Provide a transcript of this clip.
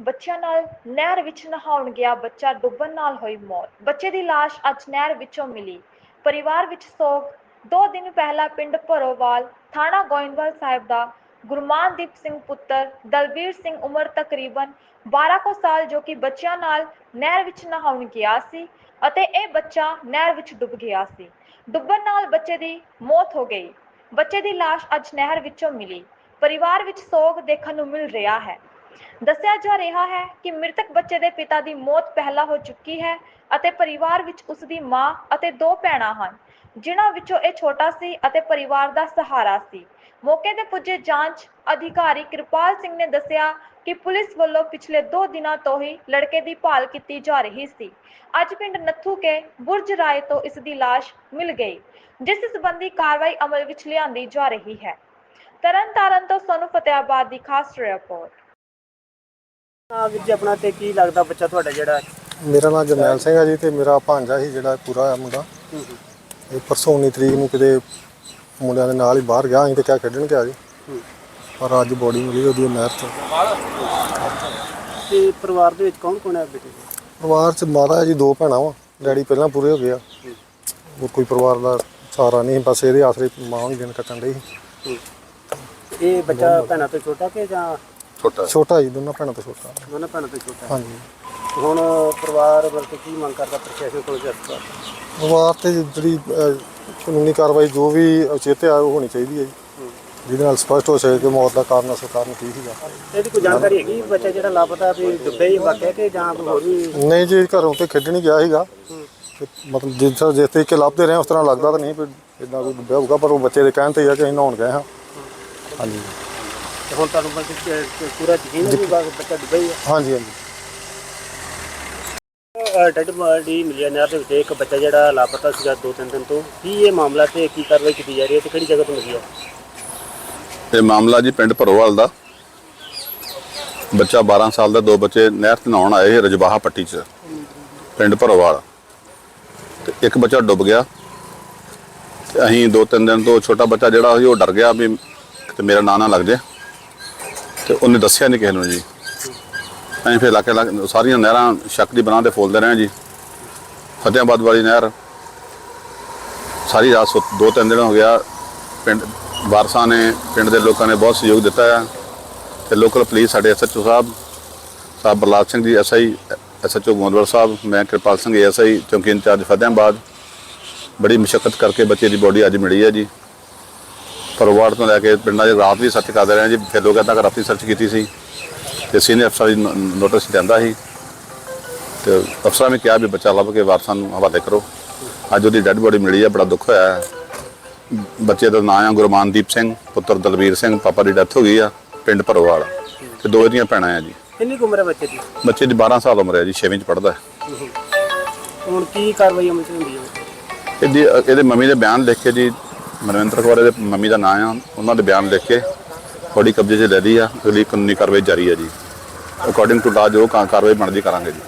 ਬੱਚਿਆਂ ਨਾਲ ਨਹਿਰ ਵਿੱਚ ਨਹਾਉਣ ਗਿਆ, ਬੱਚਾ ਡੁੱਬਣ ਨਾਲ ਹੋਈ ਮੌਤ। ਬੱਚੇ ਦੀ ਲਾਸ਼ ਅੱਜ ਨਹਿਰ ਵਿੱਚੋਂ ਮਿਲੀ। ਪਰਿਵਾਰ ਵਿੱਚ ਸੋਗ। ਦੋ ਦਿਨ ਪਹਿਲਾਂ ਪਿੰਡ ਭਰੋਵਾਲ ਥਾਣਾ ਗੋਇੰਦਵਾਲ ਸਾਹਿਬ ਦਾ ਗੁਰਮਾਨਦੀਪ ਸਿੰਘ ਪੁੱਤਰ ਦਲਬੀਰ ਸਿੰਘ ਉਮਰ ਤਕਰੀਬਨ 12 ਕੁ ਸਾਲ ਜੋ ਕਿ ਬੱਚਿਆਂ ਨਾਲ ਨਹਿਰ ਵਿੱਚ ਨਹਾਉਣ ਗਿਆ ਸੀ ਅਤੇ ਇਹ ਬੱਚਾ ਨਹਿਰ ਵਿੱਚ ਡੁੱਬ ਗਿਆ ਸੀ। ਡੁੱਬਣ ਨਾਲ ਬੱਚੇ ਦੀ ਮੌਤ ਹੋ ਗਈ। ਬੱਚੇ ਦੀ ਲਾਸ਼ ਅੱਜ ਨਹਿਰ ਵਿੱਚੋਂ ਮਿਲੀ। ਪਰਿਵਾਰ ਵਿੱਚ ਸੋਗ ਦੇਖਣ ਨੂੰ ਮਿਲ ਰਿਹਾ ਹੈ। ਦੱਸਿਆ ਜਾ ਰਿਹਾ ਹੈ ਕਿ ਮ੍ਰਿਤਕ ਬੱਚੇ ਦੇ ਪਿਤਾ ਦੀ ਮੌਤ ਪਹਿਲਾਂ ਹੋ ਚੁੱਕੀ ਹੈ ਅਤੇ ਪਰਿਵਾਰ ਵਿੱਚ ਉਸ ਦੀ ਮਾਂ ਅਤੇ ਦੋ ਭੈਣਾਂ ਹਨ, ਜਿਨ੍ਹਾਂ ਵਿੱਚੋਂ ਇਹ ਛੋਟਾ ਸੀ ਅਤੇ ਪਰਿਵਾਰ ਦਾ ਸਹਾਰਾ ਸੀ। ਮੌਕੇ ਤੇ ਪੁੱਜੇ ਜਾਂਚ ਅਧਿਕਾਰੀ ਕਿਰਪਾਲ ਸਿੰਘ ਨੇ ਦੱਸਿਆ ਕਿ ਪੁਲਿਸ ਵੱਲੋਂ ਪਿਛਲੇ 2 ਦਿਨਾਂ ਤੋਂ ਹੀ ਲੜਕੇ ਦੀ ਭਾਲ ਕੀਤੀ ਜਾ ਰਹੀ ਸੀ। ਅੱਜ ਪਿੰਡ ਨੱਥੂ ਕੇ ਬੁਰਜ ਰਾਏ ਤੋਂ ਇਸ ਦੀ ਲਾਸ਼ ਮਿਲ ਗਈ, ਜਿਸ ਸੰਬੰਧੀ ਕਾਰਵਾਈ ਅਮਲ ਵਿੱਚ ਲਿਆਂਦੀ ਜਾ ਰਹੀ ਹੈ। ਤਰਨ ਤਾਰਨ ਤੋਂ ਸੋਨੂੰ ਫਤਿਆਬਾਦ ਦੀ ਖਾਸ ਰਿਪੋਰਟ। ਆ ਵੀਰ ਜੀ ਆਪਣਾ ਤੇ ਕੀ ਲੱਗਦਾ ਬੱਚਾ ਤੁਹਾਡਾ ਜਿਹੜਾ? ਮੇਰਾ ਨਾਮ ਜਰਨੈਲ ਸਿੰਘ ਹੈ ਜੀ ਤੇ ਮੇਰਾ ਭਾਂਜਾ ਸੀ ਜਿਹੜਾ ਪੂਰਾ ਹੋਇਆ ਮੁੰਡਾ। ਇਹ ਪਰਸੋਂ 19 ਤਰੀਕ ਨੂੰ ਕਿਤੇ ਮੁੰਡਿਆਂ ਦੇ ਨਾਲ ਹੀ ਬਾਹਰ ਗਿਆ ਅਸੀਂ ਤੇ ਕਿਆ ਖੇਡਣ ਗਿਆ ਜੀ। ਪਰ ਅੱਜ ਬੋਡੀ ਮਿਲੀ ਉਹਦੀ ਨਹਿਰ ਤੋਂ ਤੇ ਪਰਿਵਾਰ ਦੇ ਵਿੱਚ ਕੌਣ ਕੌਣ ਹੈ ਬੇਟੇ? ਪਰਿਵਾਰ ਚ ਮਾਤਾ ਜੀ ਦੋ ਭੈਣਾਂ ਵਾ ਡੈਡੀ ਪਹਿਲਾਂ ਪੂਰੇ ਹੋ ਗਿਆ ਹੋਰ ਕੋਈ ਪਰਿਵਾਰ ਦਾ ਸਹਾਰਾ ਨਹੀਂ ਬਸ ਇਹਦੇ ਆਸਰੇ ਮਾਂ ਵੀ ਦਿਨ ਕੱਟਣ ਸੀ। ਇਹ ਬੱਚਾ ਭੈਣਾਂ ਤੋਂ ਛੋਟਾ ਕਿ ਜਾਂ ਛੋਟਾ ਜੀ ਦੋਨਾਂ ਭੈਣਾਂ ਤੋਂ ਛੋਟਾ। ਦੋਨਾਂ ਭੈਣਾਂ ਤੋਂ ਛੋਟਾ ਹਾਂਜੀ। ਹੁਣ ਪਰਿਵਾਰ ਵੱਲ ਤੇ ਕੀ ਮੰਗ ਕਰਦਾ ਪ੍ਰਸ਼ਾਸਨ ਕੋਲ ਜਸਤਾ ਪਰਿਵਾਰ ਤੇ ਜਿਹੜੀ ਅਹ, ਕਾਨੂੰਨੀ ਕਾਰਵਾਈ ਜੋ ਵੀ ਉਚਿਤ ਆ ਉਹ ਹੋਣੀ ਚਾਹੀਦੀ ਹੈ ਜੀ। ਜਿਹਦੇ ਨਾਲ ਸਪਸ਼ਟ ਹੋ ਸਕੇ ਕਿ ਮੌਤ ਦਾ ਕਾਰਨ ਸਰਕਾਰ ਨੂੰ ਕੀ ਸੀਗਾ। ਇਹਦੀ ਕੋਈ ਜਾਣਕਾਰੀ ਹੈਗੀ ਬੱਚਾ ਜਿਹੜਾ ਲਾਪਤਾ ਵੀ ਡੁੱਬੇ ਹੀ ਵਾਕਿਆ ਕਿ ਜਾਂ ਕੋਈ ਹੋਰ ਵੀ? ਨਹੀਂ ਜੀ ਘਰੋਂ ਤੇ ਖੇਡਣ ਹੀ ਗਿਆ ਸੀਗਾ। ਤੇ ਮਤਲਬ ਜਿਸ ਤਰ੍ਹਾਂ ਜਿਸ ਤਰੀਕੇ ਲੱਭਦੇ ਰਹੇ ਉਸ ਤਰ੍ਹਾਂ ਲੱਗਦਾ ਤਾਂ ਨਹੀਂ ਵੀ ਇਦਾਂ ਕੋਈ ਡੁੱਬਿਆ ਹੋਊਗਾ ਪਰ ਉਹ ਬੱਚੇ ਦੇ ਕਹਿਣ ਤੇ ਹੀ ਆ ਕਿ ਅਸੀਂ ਨਹਾਉਣ ਗਏ ਹਾਂ। ਹਾਂਜੀ। ਤੇ ਹੁਣ ਤੁਹਾਨੂੰ ਬਸ ਕਿ- ਕਿ ਪੂਰਾ ਯਕੀਨ ਹੈ ਵੀ ਬਾ- ਬੱਚਾ ਡੁੱਬਾ ਹੀ ਹੈ ਹਾਂਜੀ। ਹਾਂਜੀ ਡੈਡ ਬਾਡੀ ਮਿਲੀ ਹੈ ਨਹਿਰ ਦੇ ਵਿੱਚ ਇੱਕ ਬੱਚਾ ਜਿਹੜਾ ਲਾਪਤਾ ਸੀਗਾ ਦੋ ਤਿੰਨ ਦਿਨ ਤੋਂ। ਕੀ ਇਹ ਮਾਮਲਾ ਤੇ ਕੀ ਕਾਰਵਾਈ ਕੀਤੀ ਜਾ ਰਹੀ ਹੈ ਤੇ ਕਿਹੜੀ ਜਗ੍ਹਾ ਤੋਂ ਮਿਲੀ ਹੈ ਇਹ ਮਾਮਲਾ ਜੀ ਪਿੰਡ ਭਰੋਵਾਲ ਦਾ। ਬੱਚਾ 12 ਸਾਲ ਦਾ ਦੋ ਬੱਚੇ ਨਹਿਰ ਤੇ ਨਹਾਉਣ ਆਏ ਸੀ ਰਜਬਾਹਾ ਪੱਟੀ 'ਚ ਪਿੰਡ ਭਰੋਵਾਲ। ਤੇ ਇੱਕ ਬੱਚਾ ਡੁੱਬ ਗਿਆ। ਤੇ ਅਸੀਂ ਦੋ ਤਿੰਨ ਦਿਨ ਤੋਂ ਛੋਟਾ ਬੱਚਾ ਜਿਹੜਾ ਸੀ ਉਹ ਡਰ ਗਿਆ ਵੀ ਤੇ ਮੇਰਾ ਨਾਂ ਨਾ ਲੱਗ ਜੇ ਤੇ ਉਹਨੇ ਦੱਸਿਆ ਨਹੀਂ ਕਿਸੇ ਨੂੰ ਜੀ। ਅਸੀਂ ਫਿਰ ਇਲਾਕੇ ਇਲਾਕੇ ਸਾਰੀਆਂ ਨਹਿਰਾਂ ਸ਼ੱਕ ਦੀ ਬਣਾ ਤੇ ਫੋਲਦੇ ਰਹੇ ਜੀ। ਫਤਿਆਬਾਦ ਵਾਲੀ ਨਹਿਰ ਸਾਰੀ ਰਾਤ ਸੁੱਤ- ਦੋ ਤਿੰਨ ਦਿਨ ਹੋ ਗਿਆ। ਪਿੰਡ ਵਾਰਸਾਂ ਨੇ, ਪਿੰਡ ਦੇ ਲੋਕਾਂ ਨੇ ਬਹੁਤ ਸਹਿਯੋਗ ਦਿੱਤਾ ਆ। ਤੇ ਲੋਕਲ ਪੁਲਿਸ ਸਾਡੇ ਐਸਐਚਓ ਸਾਹਿਬ ਸਾਹਿਬ ਬਰਲਾਲ ਸਿੰਘ ਜੀ ਐਸਆਈ ਐਸਐਚਓ ਗੋਂਦਵਾਲ ਸਾਹਿਬ, ਮੈਂ ਕਿਰਪਾਲ ਸਿੰਘ ਐਸਆਈ ਚੌਂਕੀ ਇੰਚਾਰਜ ਫਤਿਆਬਾਦ। ਬੜੀ ਮੁਸ਼ਕਲ ਕਰਕੇ ਬੱਚੇ ਦੀ ਬੋਡੀ ਅੱਜ ਮਿਲੀ ਹੈ ਜੀ। ਪਰਵਾਰ ਤੋਂ ਲੈ ਕੇ ਪਿੰਡਾਂ 'ਚ ਰਾਤ ਵੀ ਸਰਚ ਕਰਦੇ ਰਹੇ ਜੀ ਫਿਰ ਲੋਕਾਂ ਤੱਕ ਰਾਤੀ ਸਰਚ ਕੀਤੀ ਸੀ ਤੇ ਸੀਨੀਅਰ ਅਫਸਰ ਦੀ ਨੋਟਿਸ ਜਾਂਦਾ ਸੀ ਤੇ ਅਫਸਰਾਂ ਨੇ ਕਿਹਾ ਵੀ ਬੱਚਾ ਲੱਭ ਕੇ ਵਾਰਸਾਂ ਨੂੰ ਹਵਾਲੇ ਕਰੋ। ਅੱਜ ਉਹਦੀ ਡੈੱਡ ਬੋਡੀ ਮਿਲੀ ਹੈ ਬੜਾ ਦੁੱਖ ਹੋਇਆ ਹੈ। ਬੱਚੇ ਦਾ ਨਾਮ ਆ ਗੁਰਮਾਨਦੀਪ ਸਿੰਘ ਪੁੱਤਰ ਦਲਬੀਰ ਸਿੰਘ ਪਾਪਾ ਦੀ ਡੈਥ ਹੋ ਗਈ ਆ ਪਿੰਡ ਭਰੋਵਾਲ। ਤੇ ਦੋ ਇਹਦੀਆਂ ਭੈਣਾਂ ਆ ਜੀ। ਕਿੰਨੀ ਉਮਰ ਹੈ ਬੱਚੇ ਦੀ? ਬੱਚੇ ਦੀ 12 ਸਾਲ ਉਮਰ ਹੈ ਜੀ 6ਵੀਂ ਚ ਪੜਦਾ ਹੁਣ ਕੀ ਕਾਰਵਾਈ ਅਮਲ ਚ ਹੁੰਦੀ ਹੈ? ਇਹਦੀ ਇਹਦੇ ਮੰਮੀ ਦੇ ਬਿਆਨ ਲਿਖ ਕੇ ਜੀ ਮਨਵਿੰਦਰ ਕੌਰ ਦੇ ਮੰਮੀ ਦਾ ਨਾਂ ਆ। ਉਹਨਾਂ ਦੇ ਬਿਆਨ ਲਿਖ ਕੇ ਬੋਡੀ ਕਬਜ਼ੇ 'ਚ ਲੈ ਲਈ ਆ। ਅਗਲੀ ਕਾਨੂੰਨੀ ਕਾਰਵਾਈ ਜਾਰੀ ਹੈ ਜੀ। ਅਕੋਰਡਿੰਗ ਟੂ ਲਾ ਜੋ ਕਾ- ਕਾਰਵਾਈ ਬਣਦੀ ਕਰਾਂਗੇ ਜੀ।